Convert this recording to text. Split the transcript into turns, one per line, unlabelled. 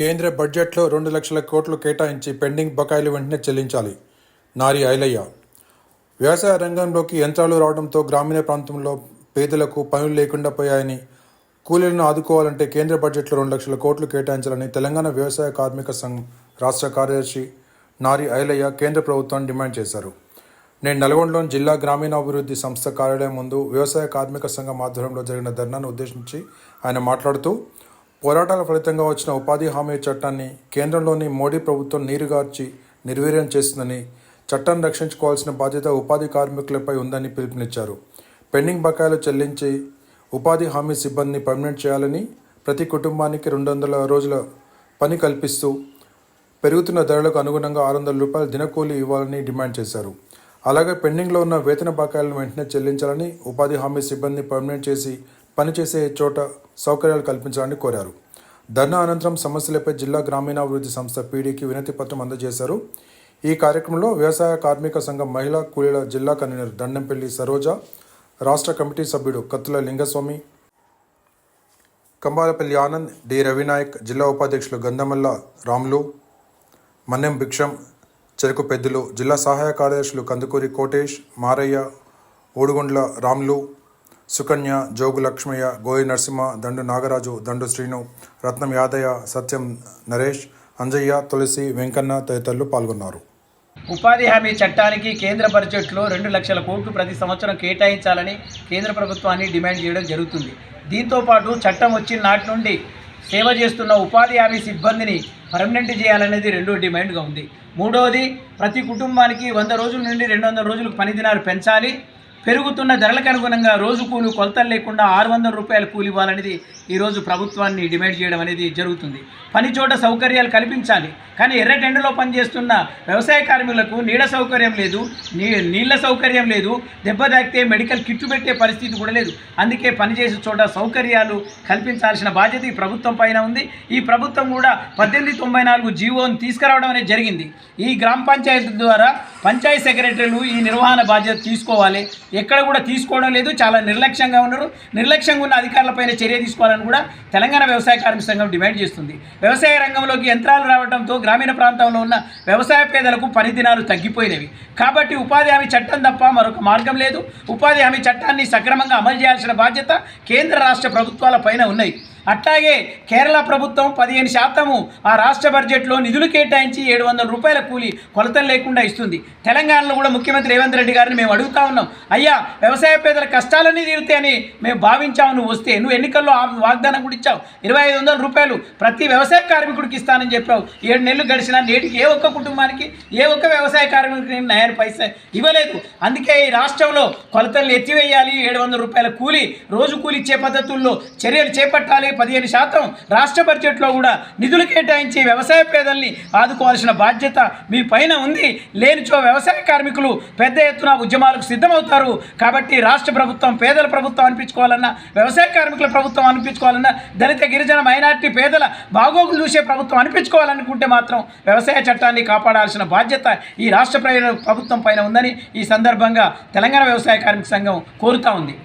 కేంద్ర బడ్జెట్లో రెండు లక్షల కోట్లు కేటాయించి పెండింగ్ బకాయిలు వెంటనే చెల్లించాలి. నారి ఐలయ్య. వ్యవసాయ రంగంలోకి యంత్రాలు రావడంతో గ్రామీణ ప్రాంతంలో పేదలకు పనులు లేకుండా పోయాయని కూలీలను ఆదుకోవాలంటే కేంద్ర బడ్జెట్లో రెండు లక్షల కోట్లు కేటాయించాలని తెలంగాణ వ్యవసాయ కార్మిక సంఘం రాష్ట్ర కార్యదర్శి నారి ఐలయ్య కేంద్ర ప్రభుత్వాన్ని డిమాండ్ చేశారు. నేను నల్గొండలోని జిల్లా గ్రామీణాభివృద్ధి సంస్థ కార్యాలయం ముందు వ్యవసాయ కార్మిక సంఘం ఆధ్వర్యంలో జరిగిన ధర్నాను ఉద్దేశించి ఆయన మాట్లాడుతూ పోరాటాల ఫలితంగా వచ్చిన ఉపాధి హామీ చట్టాన్ని కేంద్రంలోని మోడీ ప్రభుత్వం నీరుగార్చి నిర్వీర్యం చేస్తుందని చట్టాన్ని రక్షించుకోవాల్సిన బాధ్యత ఉపాధి కార్మికులపై ఉందని పిలుపునిచ్చారు. పెండింగ్ బకాయిలు చెల్లించి ఉపాధి హామీ సిబ్బందిని పర్మనెంట్ చేయాలని ప్రతి కుటుంబానికి రెండు వందల రోజుల పని కల్పిస్తూ పెరుగుతున్న ధరలకు అనుగుణంగా ఆరు వందల రూపాయల దినకూలీ ఇవ్వాలని డిమాండ్ చేశారు. అలాగే పెండింగ్లో ఉన్న వేతన బకాయిలను వెంటనే చెల్లించాలని ఉపాధి హామీ సిబ్బందిని పర్మనెంట్ చేసి పనిచేసే చోట సౌకర్యాలు కల్పించాలని కోరారు. ధర్నా అనంతరం సమస్యలపై జిల్లా గ్రామీణాభివృద్ధి సంస్థ పీడీకి వినతి పత్రం అందజేశారు. ఈ కార్యక్రమంలో వ్యవసాయ కార్మిక సంఘం మహిళా కూలీల జిల్లా కన్వీనర్ దండంపల్లి సరోజ రాష్ట్ర కమిటీ సభ్యుడు కత్తుల లింగస్వామి కంబాలపల్లి ఆనంద్ డి రవినాయక్ జిల్లా ఉపాధ్యక్షులు గంధమల్ల రాములు మన్నెం భిక్షం చెరుకు పెద్దలు జిల్లా సహాయ కార్యదర్శులు కందుకూరి కోటేష్ మారయ్య ఓడుగుండ్ల రాములు సుకన్య జోగు లక్ష్మయ్య గోయి నరసింహ దండు నాగరాజు దండు శ్రీను రత్నం యాదయ్య సత్యం నరేష్ అంజయ్య తులసి వెంకన్న తదితరులు పాల్గొన్నారు.
ఉపాధి హామీ చట్టానికి కేంద్ర బడ్జెట్లో రెండు లక్షల కోట్లు ప్రతి సంవత్సరం కేటాయించాలని కేంద్ర ప్రభుత్వాన్ని డిమాండ్ చేయడం జరుగుతుంది. దీంతోపాటు చట్టం వచ్చిన నాటి నుండి సేవ చేస్తున్న ఉపాధి హామీ సిబ్బందిని పర్మనెంట్ చేయాలనేది రెండో డిమాండ్గా ఉంది. మూడవది ప్రతి కుటుంబానికి వంద రోజుల నుండి రెండు వందల రోజులకు పని దినాలు పెంచాలి. పెరుగుతున్న ధరలకు అనుగుణంగా రోజు కూలి కొలతలు లేకుండా ఆరు వందల రూపాయల కూలి ఇవ్వాలనేది ఈరోజు ప్రభుత్వాన్ని డిమాండ్ చేయడం అనేది జరుగుతుంది. పని చోట సౌకర్యాలు కల్పించాలి. కానీ ఎర్రటెండలో పనిచేస్తున్న వ్యవసాయ కార్మికులకు నీడ సౌకర్యం లేదు నీ నీళ్ళ సౌకర్యం లేదు దెబ్బ తాకితే మెడికల్ కిట్టు పెట్టే పరిస్థితి కూడా లేదు. అందుకే పనిచేసే చోట సౌకర్యాలు కల్పించాల్సిన బాధ్యత ఈ ప్రభుత్వం పైన ఉంది. ఈ ప్రభుత్వం కూడా పద్దెనిమిది తొంభై నాలుగు జీవోని తీసుకురావడం అనేది జరిగింది. ఈ గ్రామ పంచాయతీ ద్వారా పంచాయతీ సెక్రటరీలు ఈ నిర్వహణ బాధ్యత తీసుకోవాలి. ఎక్కడ కూడా తీసుకోవడం లేదు. చాలా నిర్లక్ష్యంగా ఉన్నారు. నిర్లక్ష్యంగా ఉన్న అధికారులపైన చర్య తీసుకోవాలని కూడా తెలంగాణ వ్యవసాయ కార్మిక సంఘం డిమాండ్ చేస్తుంది. వ్యవసాయ రంగంలోకి యంత్రాలు రావడంతో గ్రామీణ ప్రాంతంలో ఉన్న వ్యవసాయ పేదలకు పనిదినాలు తగ్గిపోయినవి. కాబట్టి ఉపాధి హామీ చట్టం తప్ప మరొక మార్గం లేదు. ఉపాధి హామీ చట్టాన్ని సక్రమంగా అమలు చేయాల్సిన బాధ్యత కేంద్ర రాష్ట్ర ప్రభుత్వాల పైన ఉన్నాయి. అట్లాగే కేరళ ప్రభుత్వం పదిహేను శాతము ఆ రాష్ట్ర బడ్జెట్లో నిధులు కేటాయించి ఏడు వందల రూపాయల కూలి కొలతలు లేకుండా ఇస్తుంది. తెలంగాణలో కూడా ముఖ్యమంత్రి రేవంత్ రెడ్డి గారిని మేము అడుగుతా ఉన్నాం. అయ్యా వ్యవసాయ పేదల కష్టాలన్నీ తీరుతాయని మేము భావించాము. నువ్వు వస్తే నువ్వు ఎన్నికల్లో ఆ వాగ్దానం కూడా ఇచ్చావు. ఇరవై ఐదు వందల రూపాయలు ప్రతి వ్యవసాయ కార్మికుడికి ఇస్తానని చెప్పావు. ఏడు నెలలు గడిచినా నేటికి ఏ ఒక్క కుటుంబానికి ఏ ఒక్క వ్యవసాయ కార్మికుడికి నయాన్ని పైసా ఇవ్వలేదు. అందుకే ఈ రాష్ట్రంలో కొలతలు ఎత్తివేయాలి. ఏడు వందల రూపాయల కూలి రోజు కూలి ఇచ్చే పద్ధతుల్లో చర్యలు చేపట్టాలి. పదిహేను శాతం రాష్ట్ర బడ్జెట్లో కూడా నిధులు కేటాయించి వ్యవసాయ పేదల్ని ఆదుకోవాల్సిన బాధ్యత మీ పైన ఉంది. లేనిచో వ్యవసాయ కార్మికులు పెద్ద ఎత్తున ఉద్యమాలకు సిద్ధమవుతారు. కాబట్టి రాష్ట్ర ప్రభుత్వం పేదల ప్రభుత్వం అనిపించుకోవాలన్నా వ్యవసాయ కార్మికుల ప్రభుత్వం అనిపించుకోవాలన్నా దళిత గిరిజన మైనార్టీ పేదల బాగోగులు చూసే ప్రభుత్వం అనిపించుకోవాలనుకుంటే మాత్రం వ్యవసాయ చట్టాన్ని కాపాడాల్సిన బాధ్యత ఈ రాష్ట్ర ప్రభుత్వం పైన ఉందని ఈ సందర్భంగా తెలంగాణ వ్యవసాయ కార్మిక సంఘం కోరుతా ఉంది.